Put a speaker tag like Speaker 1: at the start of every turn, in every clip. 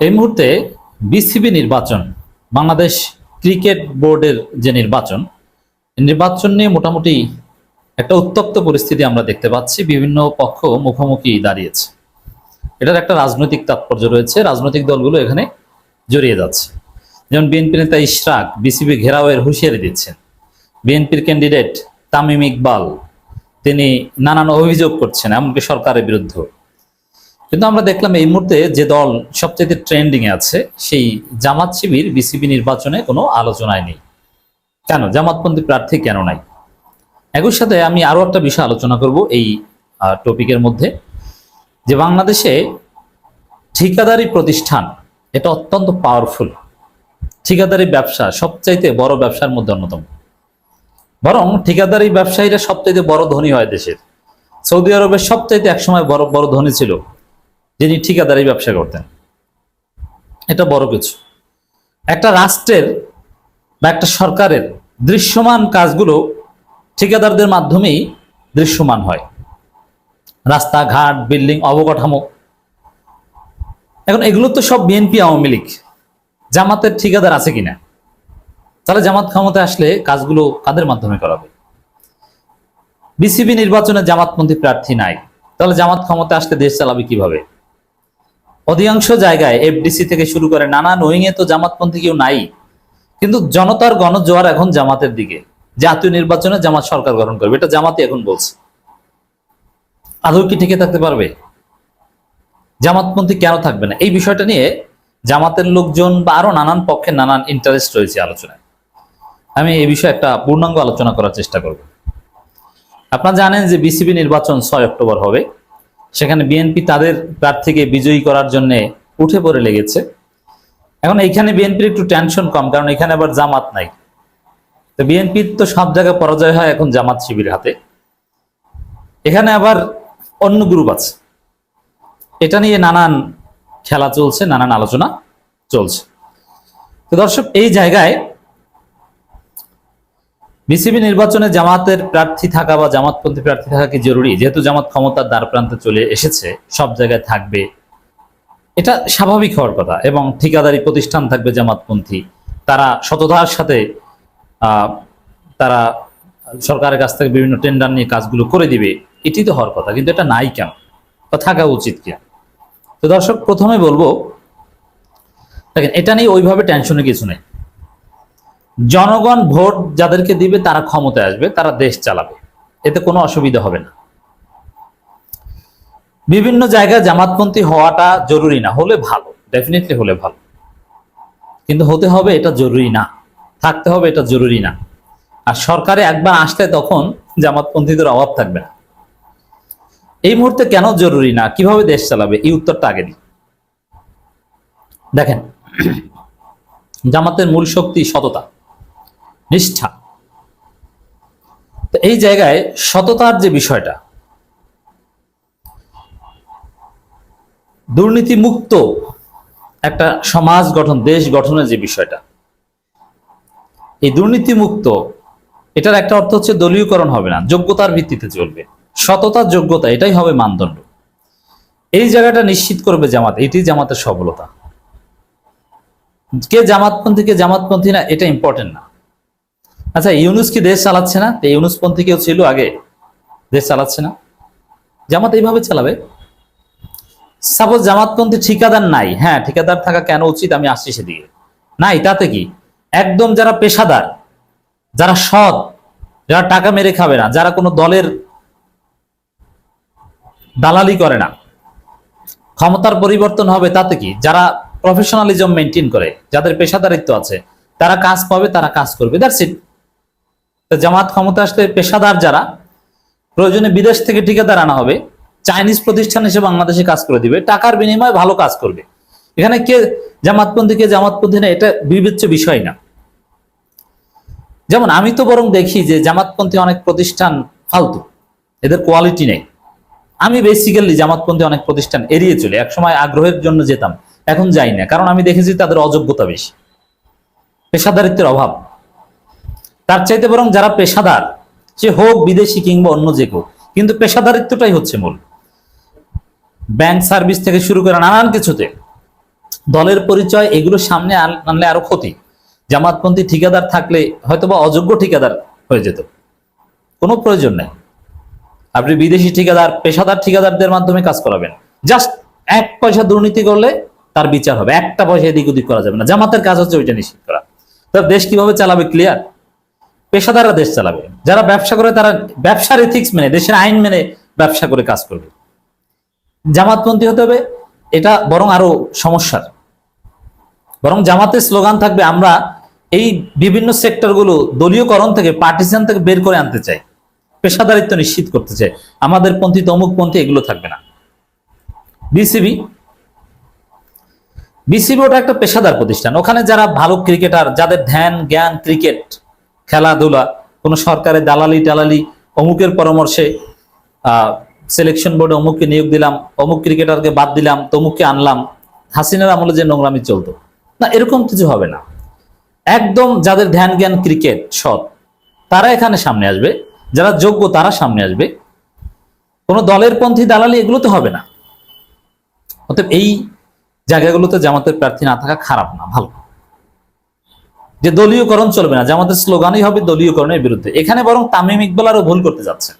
Speaker 1: এই মুহূর্তে বিসিবি নির্বাচন, বাংলাদেশ ক্রিকেট বোর্ডের যে নির্বাচন নির্বাচন নিয়ে মোটামুটি একটা উত্তপ্ত পরিস্থিতি আমরা দেখতে পাচ্ছি, বিভিন্ন পক্ষ মুখোমুখি দাঁড়িয়েছে। এটার একটা রাজনৈতিক তাৎপর্য রয়েছে, রাজনৈতিক দলগুলো এখানে জড়িয়ে যাচ্ছে। যেমন বিএনপি নেতা ইশরাক বিসিবি ঘেরাওয়ের হুঁশিয়ারি দিচ্ছেন। বিএনপির ক্যান্ডিডেট তামিম ইকবাল, তিনি নানান অভিযোগ করছেন, এমনকি সরকারের বিরুদ্ধে কিন্তু আমরা দেখলাম এই মুহূর্তে যে দল সবচেয়ে ট্রেন্ডিং এ আছে, সেই জামাত শিবির বিসিবি নির্বাচনে কোনো আলোচনায় নেই। কেন? জামাতপন্থী প্রার্থী কেন নাই? একই সাথে আমি আরও একটা বিষয় আলোচনা করব এই টপিকের মধ্যে, যে বাংলাদেশে ঠিকাদারি প্রতিষ্ঠান, এটা অত্যন্ত পাওয়ারফুল ঠিকাদারি ব্যবসা সবচাইতে বড় ব্যবসার মধ্যে অন্যতম। বরং ঠিকাদারি ব্যবসায়ীরা সবচাইতে বড় ধনী হয় দেশের। সৌদি আরবের সবচাইতে একসময় বড় বড় ধনী ছিল। যিনি ঠিকাদারি ব্যবসা করতেন। এটা বড় কিছু। একটা রাষ্ট্রের বা একটা সরকারের দৃশ্যমান কাজগুলো ঠিকাদারদের মাধ্যমেই দৃশ্যমান হয়। রাস্তাঘাট, বিল্ডিং, অবকাঠামো। এখন এগুলো তো সব বিএনপি আওয়ামী লীগ। জামাতের ঠিকাদার আছে কিনা? তাহলে জামাত ক্ষমতা আসলে কাজগুলো কাদের মাধ্যমে করাবে বিসিবি নির্বাচনে জামাতপন্থী প্রার্থী নাই। তাহলে জামাত ক্ষমতা আসলে দেশ চালাবে কীভাবে? অধিকাংশ জায়গায় এফডিসি থেকে শুরু করে নানা নোয়িং এ তো জামাতপন্থী কেউ নাই। কিন্তু জনতার গণজোয়ার এখন জামাতের দিকে। জাতীয় নির্বাচনে জামাত সরকার গঠন করবে। এটা জামাতই এখন বলছে। আদৌ কি টিকে থাকতে পারবে? জামাতপন্থী কেন থাকবে না? এই বিষয়টা নিয়ে জামাতের লোকজন বা আরও নানান পক্ষে নানান ইন্টারেস্ট রয়েছে আলোচনায়। আমি এই বিষয়ে একটা পূর্ণাঙ্গ আলোচনা করার চেষ্টা করব। আপনারা জানেন যে বিসিবি নির্বাচন ছয় অক্টোবর হবে। সেখানে বিএনপি তাদের প্রার্থীকে বিজয়ী করার জন্য উঠে পড়ে লেগেছে। এখন এইখানে বিএনপির একটু টেনশন কম, কারণ এখানে আবার জামাত নাই। তো বিএনপির তো সব জায়গায় পরাজয় হয় এখন জামাত শিবির হাতে। এখানে আবার অন্য গ্রুপ আছে। এটা নিয়ে নানান খেলা চলছে, নানান আলোচনা চলছে। তো দর্শক, এই জায়গায় বিসিবি নির্বাচনে জামাতের প্রার্থী থাকা বা জামাতপন্থী প্রার্থী থাকা কি জরুরি? যেহেতু জামাত ক্ষমতার দ্বার প্রান্তে চলে এসেছে, সব জায়গায় থাকবে। এটা স্বাভাবিক হওয়ার কথা এবং ঠিকাদারি প্রতিষ্ঠান থাকবে জামাতপন্থী। তারা সততার সাথে তারা সরকারের কাছ থেকে বিভিন্ন টেন্ডার নিয়ে কাজগুলো করে দিবে, এটি তো হওয়ার কথা। কিন্তু এটা নাই কেন? বা থাকা উচিত কেন? তো দর্শক, প্রথমে বলব, দেখেন, এটা নিয়ে ওইভাবে টেনশনে কিছু নেই। জনগণ ভোট যাদেরকে দিবে, তারা ক্ষমতায় আসবে, তারা দেশ চালাবে। এতে কোনো অসুবিধা হবে না। বিভিন্ন জায়গায় জামাতপন্থী হওয়াটা জরুরি না, হলে ভালো ডেফিনেটলি হলে ভালো। কিন্তু হতে হবে এটা জরুরি না, থাকতে হবে এটা জরুরি না। আর সরকারে একবার আসলে তখন জামাতপন্থীদের অভাব থাকবে না। এই মুহূর্তে কেন জরুরি না, কীভাবে দেশ চালাবে, এই উত্তরটা আগে দিই দেখেন, জামাতের মূল শক্তি সততা। নিষ্ঠা। তো এই জায়গায় সততার যে বিষয়টা দুর্নীতি মুক্ত একটা সমাজ গঠন, দেশ গঠনের যে বিষয়টা, এই দুর্নীতি মুক্ত এটার একটা অর্থ হচ্ছে দলীয়করণ হবে না, যোগ্যতার ভিত্তিতে চলবে। সততা, যোগ্যতা, এটাই হবে মানদণ্ড। এই জায়গাটা নিশ্চিত করবে জামাত, এটি জামাতের সফলতা। কে জামাতপন্থী কে জামাতপন্থী না, এটা ইম্পর্টেন্ট না। আচ্ছা ইউনুস কি দেশ চালাচ্ছে না? তো ইউনুসপন্থী কেউ ছিল আগে। দেশ চালাচ্ছে না। জামাত এইভাবে চালাবে? সাপোজ জামাতপন্থী ঠিকাদার নাই। হ্যাঁ ঠিকাদার থাকা কেন উচিত? আমি আসছি সেদিকে। নাই, তাতে কি? একদম যারা পেশাদার, যারা সৎ, যারা টাকা মেরে খাবে না, যারা কোনো দলের দালালি করে না, ক্ষমতার পরিবর্তন হবে তাতে কি? যারা প্রফেশনালিজম মেনটেন করে, যাদের পেশাদারিত্ব আছে, তারা কাজ পাবে, তারা কাজ করবে। দ্যাটস ইট জামাত ক্ষমতা আসলে পেশাদার যারা, প্রয়োজনে বিদেশ থেকে ঠিকাদার আনা হবে। চাইনিজ প্রতিষ্ঠান এসে বাংলাদেশে কাজ করে দিবে। টাকার বিনিময়ে ভালো কাজ করবে। এখানে কে জামাতপন্থী কে জামাতপন্থী না, এটা বিবেচ্য বিষয় না। যেমন আমি তো বরং দেখি যে জামাতপন্থী অনেক প্রতিষ্ঠান ফালতু। এদের কোয়ালিটি নেই। আমি বেসিক্যালি জামাতপন্থী অনেক প্রতিষ্ঠান এড়িয়ে চলে। একসময় আগ্রহের জন্য যেতাম। এখন যাই না। কারণ আমি দেখেছি তাদের অযোগ্যতা বেশি। পেশাদারিত্বের অভাব। তার চাইতে বরং যারা পেশাদার, সে হোক বিদেশি কিংবা অন্য যে কেউ, কিন্তু পেশাদারিত্বটাই হচ্ছে মূল। ব্যাংক সার্ভিস থেকে শুরু করে নানান কিছুতে দলের পরিচয়, এগুলো সামনে আনলে আরও ক্ষতি। জামাতপন্থী ঠিকাদার থাকলে হয়তোবা অযোগ্য ঠিকাদার হয়ে যেত। কোনো প্রয়োজন নেই। আপনি বিদেশি ঠিকাদার, পেশাদার ঠিকাদারদের মাধ্যমে কাজ করাবেন। জাস্ট এক পয়সা দুর্নীতি করলে তার বিচার হবে। একটা পয়সা এদিক ওদিক করা যাবে না। জামাতের কাজ হচ্ছে ওইটা নিশ্চিত করা। তার দেশ কীভাবে চালাবে? ক্লিয়ার? পেশাদাররা দেশ চালাবে। যারা ব্যবসা করে, তারা ব্যবসার এথিক্স মেনে, দেশের আইন মেনে ব্যবসা করে কাজ করবে। জামাতপন্থী হতে হবে, এটা বরং আরও সমস্যার। বরং জামাতের স্লোগান থাকবে, আমরা এই বিভিন্ন সেক্টরগুলো দলীয়করণ থেকে পার্টিসান থেকে বের করে আনতে চাই। পেশাদারিত্ব নিশ্চিত করতে চাই। আমাদের পন্থী তমুক পন্থী, এগুলো থাকবে না। বিসিবি। বিসিবি ওটা একটা পেশাদার প্রতিষ্ঠান। ওখানে যারা ভালো ক্রিকেটার যাদের ধ্যান, জ্ঞান ক্রিকেট খেলাধুলা, কোনো সরকারের দালালি টালালি, অমুকের পরামর্শে সিলেকশন বোর্ডে অমুককে নিয়োগ দিলাম, অমুক ক্রিকেটারকে বাদ দিলাম, তমুককে আনলাম, হাসিনার আমলে যে নোংরামি চলতো, না, এরকম কিছু হবে না। একদম যাদের ধ্যান জ্ঞান ক্রিকেট সৎ, তারা এখানে সামনে আসবে, যারা যোগ্য তারা সামনে আসবে। কোনো দলের পন্থী দালালি এগুলো তো হবে না। অতএব এই জায়গাগুলোতে জামাতের প্রার্থী না থাকা খারাপ না, ভালো। যে দলীয়করণ চলবে না, যে আমাদের স্লোগানই হবে দলীয়করণের বিরুদ্ধে। এখানে বরং তামিম ইকবাল আরও ভুল করতে যাচ্ছে।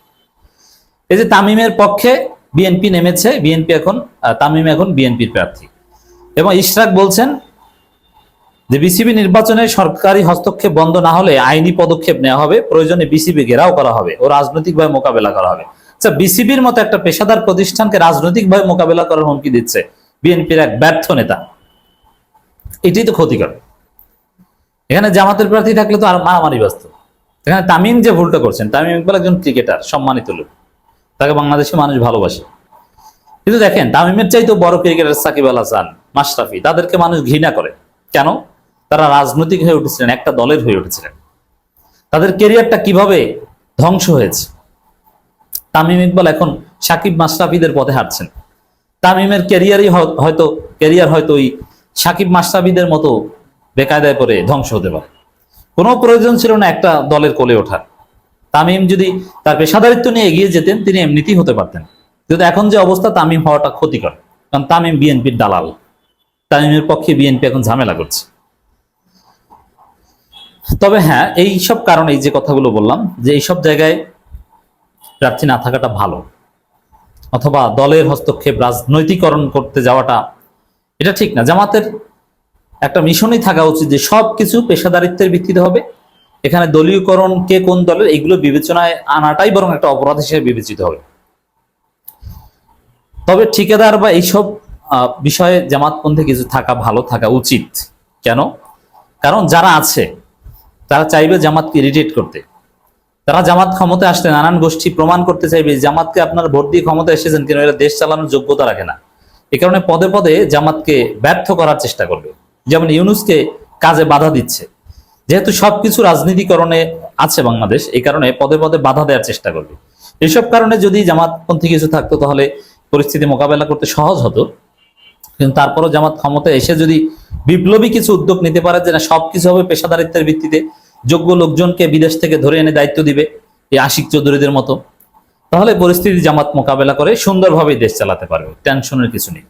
Speaker 1: এই যে তামিমের পক্ষে বিএনপি নেমেছে বিএনপি এখন তামিম এখন বিএনপির প্রার্থী। এবং ইশরাক বলছেন যে বিসিবি নির্বাচনে সরকারি হস্তক্ষেপ বন্ধ না হলে আইনি পদক্ষেপ নেওয়া হবে, প্রয়োজনে বিসিবি ঘেরাও করা হবে ও রাজনৈতিকভাবে মোকাবেলা করা হবে। আচ্ছা বিসিবির মতো একটা পেশাদার প্রতিষ্ঠানকে রাজনৈতিকভাবে মোকাবেলা করার হুমকি দিচ্ছে বিএনপির এক ব্যর্থ নেতা। এটাই তো ক্ষতিকর। এখানে জামাতের প্রার্থী থাকলে তো আর মারামারি ব্যস্ত। এখানে তামিম যে ভুলটা করছেন, তামিম ইকবাল একজন ক্রিকেটার সম্মানিত লোক। তাকে বাংলাদেশে মানুষ ভালোবাসে। কিন্তু দেখেন, তামিমের চাইতে বড় ক্রিকেটার সাকিব আল হাসান, মাশরাফি, তাদেরকে মানুষ ঘৃণা করে। কেন? তারা রাজনৈতিক হয়ে উঠেছিলেন, একটা দলের হয়ে উঠেছিলেন। তাদের কেরিয়ারটা কীভাবে ধ্বংস হয়েছে? তামিম ইকবাল এখন সাকিব মাশরাফিদের পথে হাঁটছেন। তামিমের ক্যারিয়ারই হয়তো ক্যারিয়ার হয়তো ওই সাকিব মাশরাফিদের মতো বেকায়দায় পড়ে ধ্বংস হতে পারে। কোনো প্রয়োজন ছিল না একটা দলের কোলে ওঠার। তামিম যদি তার পেশাদারিত্ব নিয়ে এগিয়ে যেতেন, তিনি এমনিতেই হতে পারতেন। কিন্তু এখন যে অবস্থা, তামিম হওয়াটা ক্ষতিকর। কারণ তামিম বিএনপির দালাল। তামিমের পক্ষে বিএনপি এখন ঝামেলা করছে। তবে হ্যাঁ এই সব কারণে যে কথাগুলো বললাম, যে এইসব জায়গায় প্রার্থী না থাকাটা ভালো। অথবা দলের হস্তক্ষেপ রাজনৈতিকরণ করতে যাওয়াটা, এটা ঠিক না। জামাতের একটা মিশনই থাকা উচিত যে সব কিছু পেশাদারিত্বের ভিত্তিতে হবে। এখানে দলীয়করণ, কে কোন দলের এগুলো বিবেচনায় আনাটাই বরং একটা অপরাধ হিসেবে বিবেচিত হবে। তবে ঠিকাদার বা এইসব বিষয়ে জামাতপন্থী কিছু থাকা ভালো, থাকা উচিত। কেন? কারণ যারা আছে, তারা চাইবে জামাতকে ইরিটেট করতে। তারা জামাত ক্ষমতায় আসলে নানান গোষ্ঠী প্রমাণ করতে চাইবে জামাতকে আপনার ভোট দিয়ে ক্ষমতা এসেছেন কিন্তু এরা দেশ চালানোর যোগ্যতা রাখে না। এ কারণে পদে পদে জামাতকে ব্যর্থ করার চেষ্টা করবে। যেমন ইউনুসকে কাজে বাধা দিচ্ছে। যেহেতু সবকিছু রাজনীতিকরণে আছে বাংলাদেশ, এই কারণে পদে পদে বাধা দেওয়ার চেষ্টা করবে। এইসব কারণে যদি জামাতপন্থী কিছু থাকতো, তাহলে পরিস্থিতি মোকাবেলা করতে সহজ হতো। কিন্তু তারপরও জামাত ক্ষমতায় এসে যদি বিপ্লবী কিছু উদ্যোগ নিতে পারে যে না সবকিছু হবে পেশাদারিত্বের ভিত্তিতে, যোগ্য লোকজনকে বিদেশ থেকে ধরে এনে দায়িত্ব দিবে এই আশিক চৌধুরীদের মতো, তাহলে পরিস্থিতি জামাত মোকাবেলা করে সুন্দরভাবে দেশ চালাতে পারবে, টেনশনের কিছু নেই।